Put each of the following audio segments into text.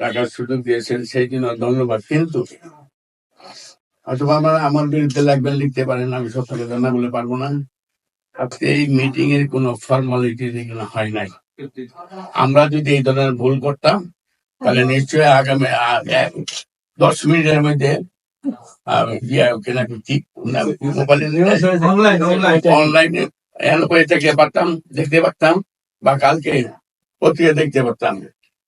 টাকার সুযোগ দিয়েছেন সেই জন্য ধন্যবাদ। কিন্তু অথবা আমার আমার বিরুদ্ধে লাগবেন লিখতে পারেন আমি সত্য কথা না বলে পারব না। আজকে এই মিটিং এর কোনো ফর্মালিটি এগুলো হয় নাই। আমরা যদি এই ধরনের ভুল করতাম তাহলে নিশ্চয়ই আগামী দশ মিনিটের মধ্যে অনলাইনে করে দেখতে পারতাম দেখতে পারতাম বা কালকে পত্রিকা দেখতে পারতাম।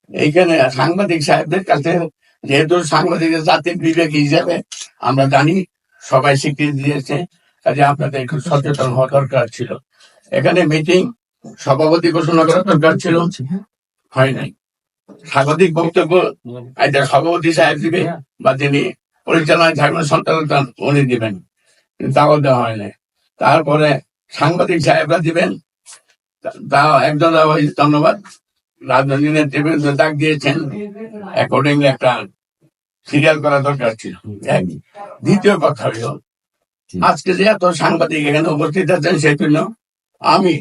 এইখানে সাংবাদিক সাহেবদের কাছে, যেহেতু সাংবাদিক জাতির বিবেক হিসেবে আমরা জানি, সবাই স্বীকৃতি দিয়েছে, কাজে আপনাদের একটু সচেতন হওয়া দরকার ছিল। এখানে মিটিং সভাপতি ঘোষণা করা দরকার ছিল। হয় নাই। স্বাগতিক বক্তব্য সভাপতি সাহেব দিবে বা তিনি পরিচালনায় থাকবেন সঞ্চালক উনি দিবেন। তাও দেওয়া হয় নাই। তারপরে সাংবাদিক সাহেবরা দিবেন। তা- একজন ধন্যবাদ। রাজনৈতিক নেতৃবৃন্দ ডাক দিয়েছেন। অ্যাকর্ডিংলি একটা সিরিয়াল করা দরকার ছিল। দ্বিতীয় কথা হলো আজকে যে এত সাংবাদিক এখানে উপস্থিত আছেন সেই জন্য আমি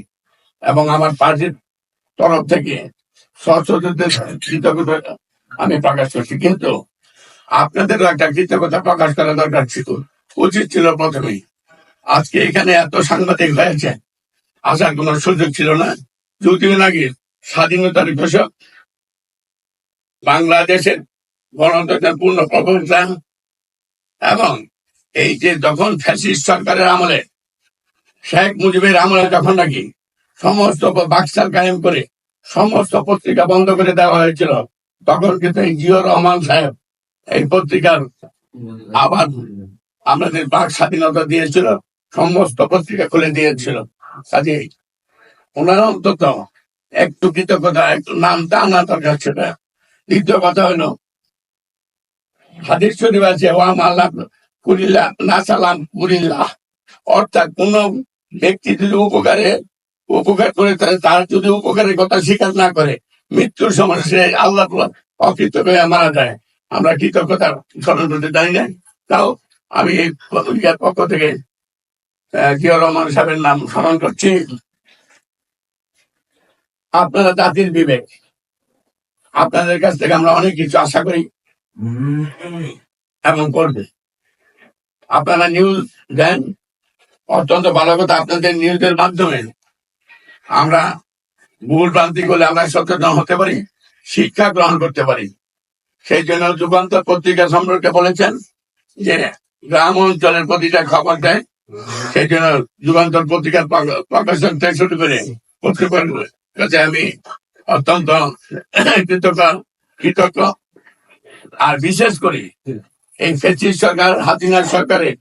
এবং আমার পার্টির তরফ থেকে সচেতনদের কৃতজ্ঞতা আমি প্রকাশ করছি। কিন্তু আপনাদেরও একটা কৃতজ্ঞতা প্রকাশ করা দরকার ছিল। উচিত ছিল প্রথমেই। আজকে এখানে এত সাংবাদিক হয়েছে আসার কোনো সুযোগ ছিল না। দুদিন আগে স্বাধীনতার ঘোষক। বাংলাদেশের গণতন্ত্রের পূর্ণ প্রবক্তা এবং এই যে যখন ফ্যাসিস্ট সরকারের আমলে, শেখ মুজিবের আমলে যখন নাকি সমস্ত বাক্সার কায়েম করে সমস্ত পত্রিকা বন্ধ করে দেওয়া হয়েছিল, তখন কিন্তু জিও রহমান সাহেব এই পত্রিকার আবার আমাদের বাক স্বাধীনতা দিয়েছিল, সমস্ত পত্রিকা খুলে দিয়েছিল। কাজে ওনার অন্তত একটু কৃতজ্ঞতা, একটু নাম টানা দরকার ছিল দ্বিতীয় কথা হলো, হাদিস শরীফ আছে ওয়াম আল্লাহ না অর্থাৎ কোন ব্যক্তি যদি উপকারে, উপকার করে তার যদি উপকারের কথা স্বীকার না করে, মৃত্যুর সময় সে আল্লাহ অকৃত হয়ে মারা যায়। আমরা কৃতজ্ঞতা স্মরণ করতে জানি না। তাও আমি এই পক্ষ থেকে জিয়া রহমান সাহেবের নাম স্মরণ করছি। আপনারা জাতির বিবেক। আপনাদের কাছ থেকে আমরা অনেক কিছু আশা করি। এবং করবে। আপনারা নিউজ দেন। অত্যন্ত ভালো কথা, আপনাদের নিউজের মাধ্যমে আমরা ভুল ভ্রান্তি করলে আমরা সচেতন হতে পারি, শিক্ষা গ্রহণ করতে পারি। সেই জন্য যুগান্তর পত্রিকা সম্পর্কে বলেছেন যে গ্রাম অঞ্চলের প্রতিটা খবর দেয়। সেই জন্য যুগান্তর পত্রিকার প্রকা- প্রকাশক থেকে শুরু করে পত্রিকার আমি অত্যন্ত কৃতজ্ঞ কৃতজ্ঞ আর বিশেষ করে, এই ফেসিস সরকার হাসিনার সরকারের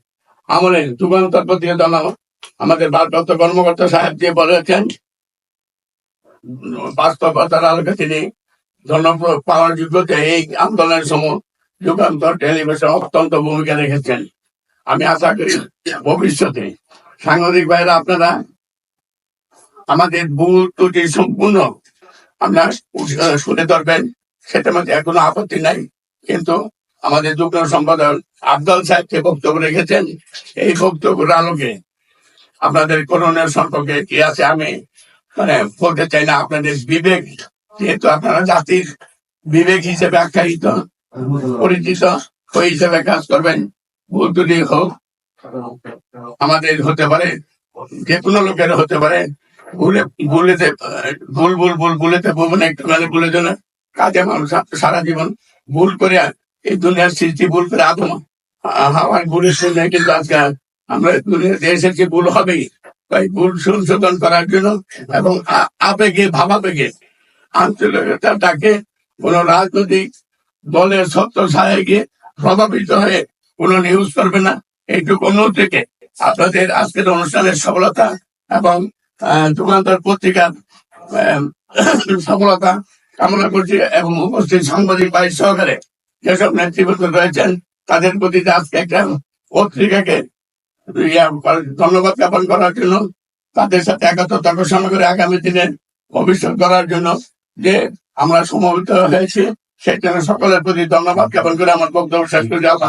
আমলে যুগান্তর দল আমাদের ভারপ্রাপ্ত কর্মকর্তা সাহেব যে বলেছেন, বাস্তবতার আলোকে তিনি পাওয়ার যোগ্যতা, এই আন্দোলনের সময় যুগান্তর টেলিভিশন অত্যন্ত ভূমিকা রেখেছেন। আমি আশা করি ভবিষ্যতে সাংবাদিক ভাইরা আপনারা আমাদের ভুল ত্রুটি সম্পূর্ণ আপনার শুনে ধরবেন সেটার মধ্যে কোনো আপত্তি নাই। কিন্তু আমাদের যুগ্ম সম্পাদক আফজল সাহেব যে বক্তব্য রেখেছেন, এই বক্তব্যের আলোকে আপনাদের করণের সম্পর্কে কি আছে আমি মানে বলতে চাই না। আপনাদের বিবেক, যেহেতু আপনারা জাতির বিবেক হিসেবে আখ্যায়িত, পরিচিত ওই হিসেবে কাজ করবেন, ভুল ত্রুটি হোক, আমাদের হতে পারে, যে কোনো লোকের হতে পারে ভুলে ভুলেতে ভুল ভুল ভুল ভুলেতে ভুবন একটু মানে ভুলে জন্য কাজে মানুষ সারা জীবন। ভুল করে এই দুনিয়ার সৃষ্টি ভুল করে আদম। হাওয়ার ভুলের শুনে কিন্তু আজকে আমরা দুনিয়াতে এসেছি ভুল হবেই। তাই ভুল সংশোধন করার জন্য এবং আবেগে, ভাবাবেগে আন্তরিকতাটাকে কোন রাজনৈতিক দলের সত্য ছায় গিয়ে প্রভাবিত হয়ে কোন নিউজ করবে না। এইটুকু অনুরোধ থেকে আপনাদের আজকের অনুষ্ঠানের সফলতা এবং যুগান্তর পত্রিকার সফলতা কামনা করছি এবং উপস্থিত সাংবাদিক ভাই সহকারে যেসব নেতৃবৃন্দ রয়েছেন, তাদের প্রতি আজকে একটা পত্রিকাকে ধন্যবাদ জ্ঞাপন করার জন্য, তাদের সাথে একত্রতা ঘোষণা করে আগামী দিনে ভবিষ্যৎ করার জন্য যে আমরা সমবেত হয়েছি সেই জন্য সকলের প্রতি ধন্যবাদ জ্ঞাপন করে আমার বক্তব্য শেষ করে যাওয়া